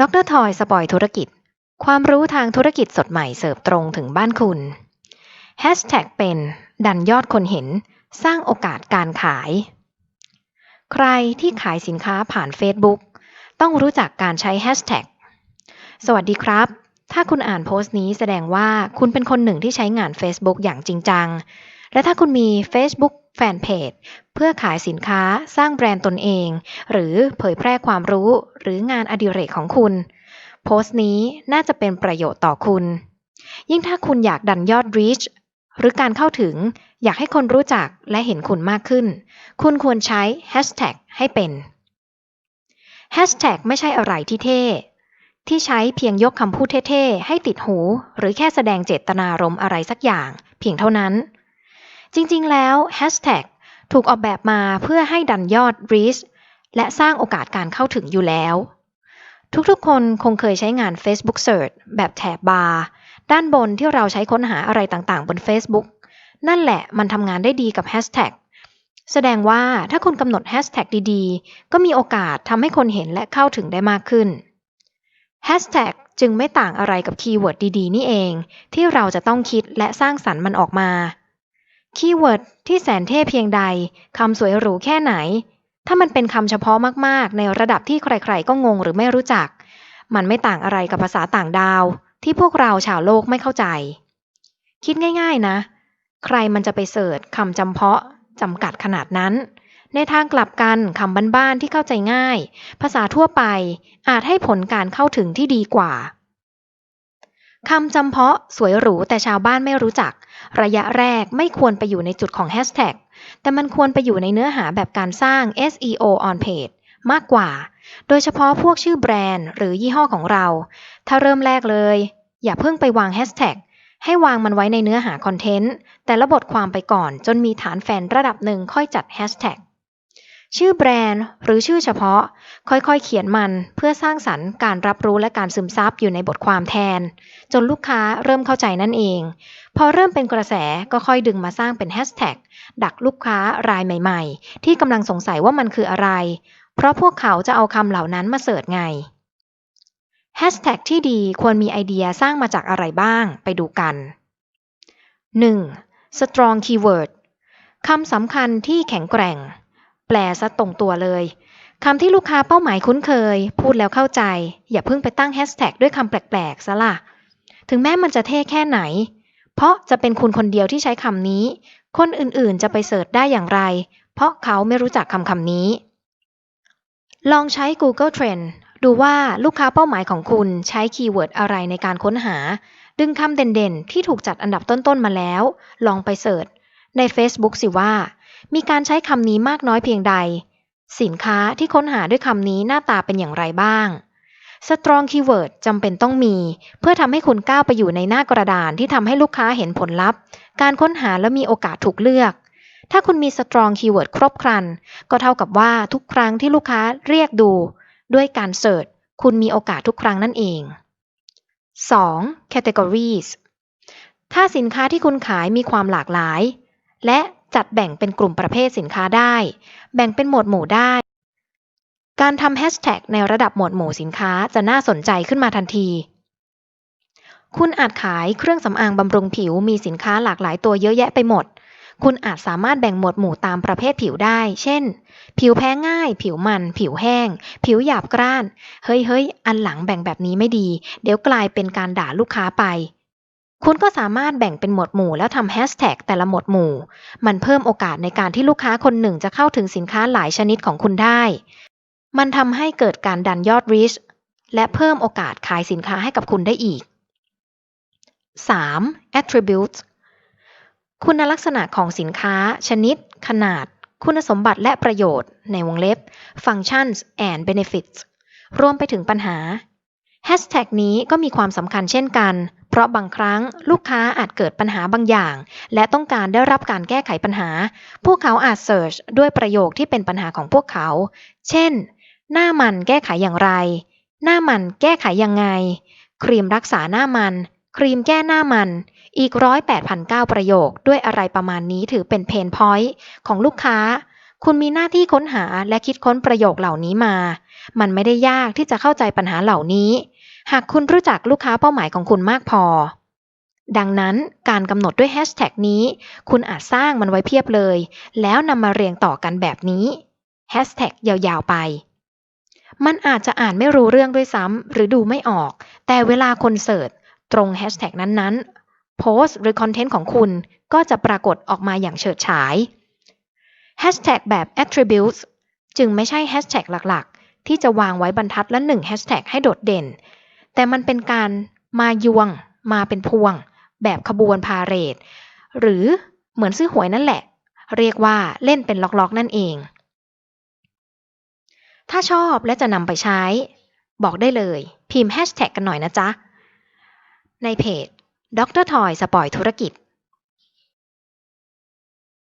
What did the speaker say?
ดรทอยสปอยธุรกิจ ความรู้ทางธุรกิจสดใหม่เสิร์ฟตรงถึงบ้านคุณ Hashtag เป็นดันยอดคนเห็น สร้างโอกาสการขาย ใครที่ขายสินค้าผ่าน Facebook ต้องรู้จักการใช้ Hashtag สวัสดีครับ ถ้าคุณอ่านโพสต์นี้แสดงว่าคุณเป็นคนหนึ่งที่ใช้งาน Facebook อย่างจริงจัง และถ้าคุณมี Facebook แฟนเพจเพื่อขายสินค้าสร้างแบรนด์ตนเอง หรือเผยแพร่ความรู้หรืองานอดิเรกของคุณ โพสต์นี้น่าจะเป็นประโยชน์ต่อคุณ ยิ่งถ้าคุณอยากดันยอด reach หรือการเข้าถึงอยากให้คนรู้จักและเห็นคุณมากขึ้น คุณควรใช้ Hashtag ให้เป็น Hashtag ไม่ใช่อะไรที่เท่ ที่ใช้เพียงยกคำพูดเท่ๆ ให้ติดหู หรือแค่แสดงเจตนารมณ์อะไรสักอย่าง เพียงเท่านั้น จริงๆ แล้ว Hashtag ถูกออกแบบมาเพื่อให้ดันยอด reach และสร้างโอกาสการเข้าถึงอยู่แล้ว ทุกๆ คนคงเคยใช้งาน Facebook Search แบบแถบบาร์ด้านบนที่เราใช้ค้นหาอะไรต่างๆ บน Facebook นั่นแหละมันทำงานได้ดีกับ Hashtag แสดงว่าถ้าคุณกำหนด Hashtag ดีๆ ก็มีโอกาสทำให้คนเห็นและเข้าถึงได้มากขึ้น Hashtag จึงไม่ต่างอะไรกับคีย์เวิร์ดดีๆ นี่เอง ที่เราจะต้องคิดและสร้างสรรค์มันออกมา คีย์เวิร์ดที่แสนเท่เพียงใดคำสวยหรูแค่ไหน ถ้ามันเป็นคำเฉพาะมากๆ ในระดับที่ใครๆ ก็งงหรือไม่รู้จัก มันไม่ต่างอะไรกับภาษาต่างดาว ที่พวกเราชาวโลกไม่เข้าใจ คิดง่ายๆนะ ใครมันจะไปเสิร์ชคำจำเพาะจำกัดขนาดนั้น ในทางกลับกันคำบ้านๆที่เข้าใจง่าย ภาษาทั่วไปอาจให้ผลการเข้าถึงที่ดีกว่า คำจำเพาะสวยหรูแต่ชาวบ้านไม่รู้จัก ระยะแรกไม่ควรไปอยู่ในจุดของแฮชแท็กแต่มันควรไปอยู่ในเนื้อหาแบบการสร้าง SEO on page มากกว่า โดยเฉพาะพวกชื่อแบรนด์หรือยี่ห้อของเรา ถ้าเริ่มแรกเลย อย่าเพิ่งไปวางแฮชแท็กให้วางมันไว้ในเนื้อหาคอนเทนต์ แต่ละบทความไปก่อนจนมีฐานแฟนระดับหนึ่งค่อยจัดแฮชแท็ก ชื่อแบรนด์หรือชื่อเฉพาะ ค่อยๆ เขียนมันเพื่อสร้างสรรค์การรับรู้และการซึมซับอยู่ในบทความแทน จนลูกค้าเริ่มเข้าใจนั่นเอง พอเริ่มเป็นกระแสก็ค่อยดึงมาสร้างเป็นแฮชแท็กดักลูกค้ารายใหม่ๆ ที่กำลังสงสัยว่ามันคืออะไร เพราะพวกเขาจะเอาคำเหล่านั้นมาเสิร์ชไงแฮชแท็กที่ดีควรมีไอเดียสร้างมาจากอะไรบ้างไปดูกัน 1. strong keyword คำสำคัญที่แข็งแกร่ง แปลซะตรงตัวเลยคำที่ลูกค้าเป้าหมายคุ้นเคย พูดแล้วเข้าใจ อย่าเพิ่งไปตั้งแฮชแท็กด้วยคำแปลกๆซะล่ะ ถึงแม้มันจะเท่แค่ไหน เพราะจะเป็นคุณคนเดียวที่ใช้คำนี้ คนอื่นๆจะไปเสิร์ชได้อย่างไร เพราะเขาไม่รู้จักคำคำนี้ ลองใช้ Google Trend ดูว่าลูกค้าเป้าหมายของคุณใช้คีย์เวิร์ดอะไรในการค้นหา ดึงคำเด่นๆ ที่ถูกจัดอันดับต้นๆมาแล้ว ลองไปเสิร์ชใน Facebook สิว่า มีการใช้คำนี้มากน้อยเพียงใด สินค้าที่ค้นหาด้วยคำนี้หน้าตาเป็นอย่างไรบ้าง Strong Keyword จำเป็นต้องมี เพื่อทำให้คุณก้าวไปอยู่ในหน้ากระดานที่ทำให้ลูกค้าเห็นผลลัพธ์ การค้นหาและมีโอกาสถูกเลือก ถ้าคุณมี Strong Keyword ครบครัน ก็เท่ากับว่าทุกครั้งที่ลูกค้าเรียกดู ด้วยการเสิร์ชคุณมีโอกาสทุกครั้งนั่นเอง 2. categories ถ้าสินค้าที่คุณขายมีความหลากหลาย และ จัดแบ่งเป็นกลุ่มประเภทสินค้าได้ แบ่งเป็นหมวดหมู่ได้ การทำแฮชแท็กในระดับหมวดหมู่สินค้าจะน่าสนใจขึ้นมาทันที คุณอาจขายเครื่องสำอางบำรุงผิวมีสินค้าหลากหลายตัวเยอะแยะไปหมด คุณอาจสามารถแบ่งหมวดหมู่ตามประเภทผิวได้ เช่น ผิวแพ้ง่าย ผิวมัน ผิวแห้ง ผิวหยาบกร้าน เฮ้ยเฮ้ยอันหลังแบ่งแบบนี้ไม่ดี เดี๋ยวกลายเป็นการด่าลูกค้าไป คุณก็สามารถแบ่งเป็นหมวดหมู่แล้วทำแฮชแท็กแต่ละหมวดหมู่ มันเพิ่มโอกาสในการที่ลูกค้าคนหนึ่งจะเข้าถึงสินค้าหลายชนิดของคุณได้ มันทำให้เกิดการดันยอด reach และเพิ่มโอกาสขายสินค้าให้กับคุณได้อีก 3. attributes คุณลักษณะของสินค้า ชนิด ขนาด คุณสมบัติและประโยชน์ ในวงเล็บ functions and benefits รวมไปถึงปัญหา Hashtag นี้ก็มีความสำคัญเช่นกัน เพราะบางครั้งลูกค้าอาจเกิดปัญหาบางอย่าง และต้องการได้รับการแก้ไขปัญหา พวกเขาอาจเสิร์ชด้วยประโยคที่เป็นปัญหาของพวกเขา เช่น หน้ามันแก้ไขอย่างไร หน้ามันแก้ไขยังไง ครีมรักษาหน้ามัน ครีมแก้หน้ามัน อีกร้อยแปดพันเก้าประโยคด้วยอะไรประมาณนี้ถือเป็นเพนพอยต์ของลูกค้า คุณมีหน้าที่ค้นหาและคิดค้นประโยคเหล่านี้มา มันไม่ได้ยากที่จะเข้าใจปัญหาเหล่านี้ หากคุณรู้จักลูกค้าเป้าหมายของคุณมากพอ ดังนั้นการกำหนดด้วยแฮชแท็กนี้ คุณอาจสร้างมันไว้เพียบเลย แล้วนำมาเรียงต่อกันแบบนี้แฮชแท็กยาวๆไป มันอาจจะอ่านไม่รู้เรื่องด้วยซ้ำหรือดูไม่ออก แต่เวลาคนเสิร์ชตรงแฮชแท็กนั้นๆ โพสต์หรือคอนเทนต์ของคุณก็จะปรากฏออกมาอย่างเฉิดฉายแฮชแท็กแบบ attributes จึงไม่ใช่แฮชแท็กหลักๆ ที่จะวางไว้บรรทัดละหนึ่งแฮชแท็กให้โดดเด่น แต่มันเป็นการมายวงมาเป็นพวง แบบขบวนพาเหรด หรือเหมือนซื้อหวยนั่นแหละ เรียกว่าเล่นเป็นล็อกๆนั่นเอง ถ้าชอบและจะนำไปใช้ บอกได้เลย พิมพ์แฮชแท็กกันหน่อยนะจ๊ะ ในเพจดรทอยสปอยธุรกิจ